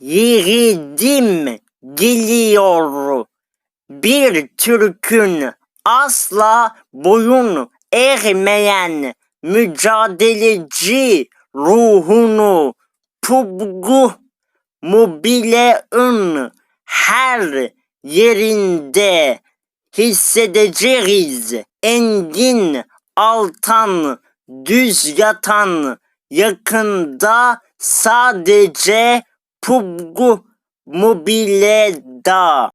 Yiğidim geliyor. Bir Türk'ün asla boyun eğmeyen mücadeleci ruhunu PUBG Mobile'ın her yerinde hissedeceğiz. Engin Altan düz yatan yakında sadece PUBG Mobile'da.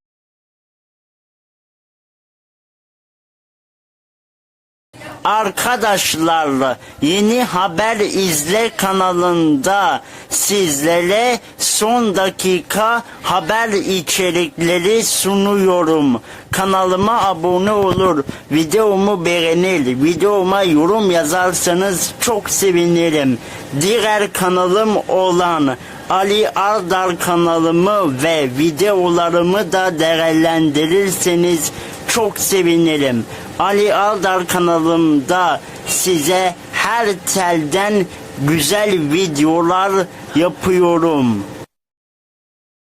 Arkadaşlar yeni haber izle kanalında sizlere son dakika haber içerikleri sunuyorum. Kanalıma abone olur, videomu beğenir, videoma yorum yazarsanız çok sevinirim. Diğer kanalım olan Ali Ardar kanalımı ve videolarımı da değerlendirirseniz çok sevinirim. Ali Aldar kanalımda size her telden güzel videolar yapıyorum.